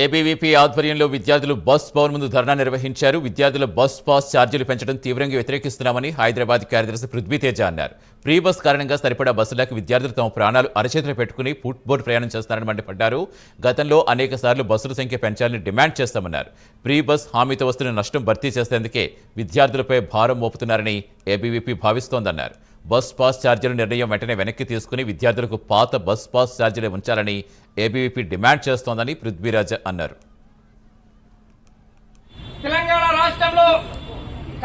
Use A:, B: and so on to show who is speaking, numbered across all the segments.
A: ABVP ఆధ్వర్యంలో విద్యార్థులు bus Bhavan ముందు ధర్నా నిర్వహించారు. విద్యార్థుల బస్ పాస్ ఛార్జీలు పెంచడం తీవ్రంగా వ్యతిరేకిస్తున్నామని హైదరాబాద్ కార్యదర్శి పృథ్వీతేజ అన్నారు. ఫ్రీ బస్ కారణంగా సరిపడా బస్సులకు విద్యార్థులు తమ ప్రాణాలు అరచేతులు పెట్టుకుని ఫుట్ బోర్డు ప్రయాణం చేస్తున్నారని మండిపడ్డారు. గతంలో అనేక సార్లు బస్సుల సంఖ్య పెంచాలని డిమాండ్ చేస్తామన్నారు. ఫ్రీ బస్ హామీతో వస్తున్న నష్టం భర్తీ చేసేందుకే విద్యార్థులపై భారం మోపుతున్నారని ఏబీవీపీ భావిస్తోందన్నారు. బస్ పాస్ ఛార్జీల నిర్ణయం వెంటనే వెనక్కి తీసుకుని విద్యార్థులకు పాత బస్ పాస్ ఛార్జీలే ఉంచాలని ఏబీవీపీ డిమాండ్ చేస్తోందని పృథ్వీరాజ్ అన్నారు.
B: తెలంగాణ రాష్ట్రంలో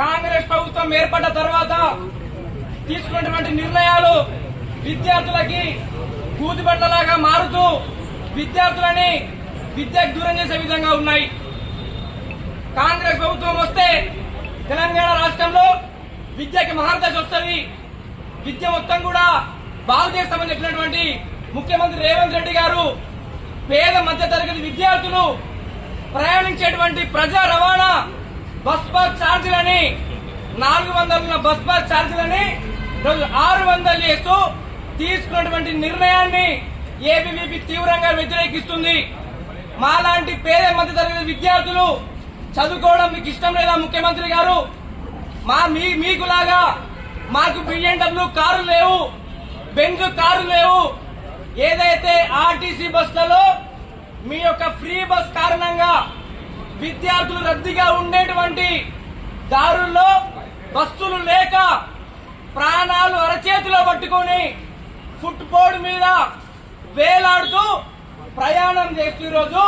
B: కాంగ్రెస్ ప్రభుత్వం ఏర్పడ్డ తర్వాత తీసుకున్నటువంటి నిర్ణయాలు విద్యార్థులకి కూతుబట్లలాగా మారుతూ విద్యార్థులని విద్యకు దూరం చేసే విధంగా ఉన్నాయి. కాంగ్రెస్ ప్రభుత్వం వస్తే తెలంగాణ రాష్ట్రంలో విద్యకి మహారదశ వస్తుంది. విద్య మొత్తం కూడా బాగు చేస్తామని చెప్పినటువంటి ముఖ్యమంత్రి రేవంత్ రెడ్డి గారు పేద మధ్య తరగతి విద్యార్థులు ప్రయాణించేటువంటి ప్రజా రవాణా బస్ పాస్ ఛార్జీలని నాలుగు వందల బస్ పాస్ ఛార్జీలని రోజు ఆరు వందలు చేస్తూ తీసుకున్నటువంటి నిర్ణయాన్ని ఏబీవీపీ తీవ్రంగా వ్యతిరేకిస్తుంది. మాలాంటి పేద మధ్య తరగతి విద్యార్థులు చదువుకోవడం మీకు ఇష్టం లేదా ముఖ్యమంత్రి గారు? మా మీ మీకులాగా మాకు బిఎండబ్ల్యూ కారు లేవు బెంజ్ కారు లేవు. ఏదైతే ఆర్టీసీ బస్సులలో మీ యొక్క ఫ్రీ బస్ కారణంగా విద్యార్థులు రద్దీగా ఉండేటువంటి దారుల్లో బస్సులు లేక ప్రాణాలు అరచేతిలో పట్టుకొని ఫుట్ బోర్డు మీద వేలాడుతూ ప్రయాణం చేస్తూ ఈరోజు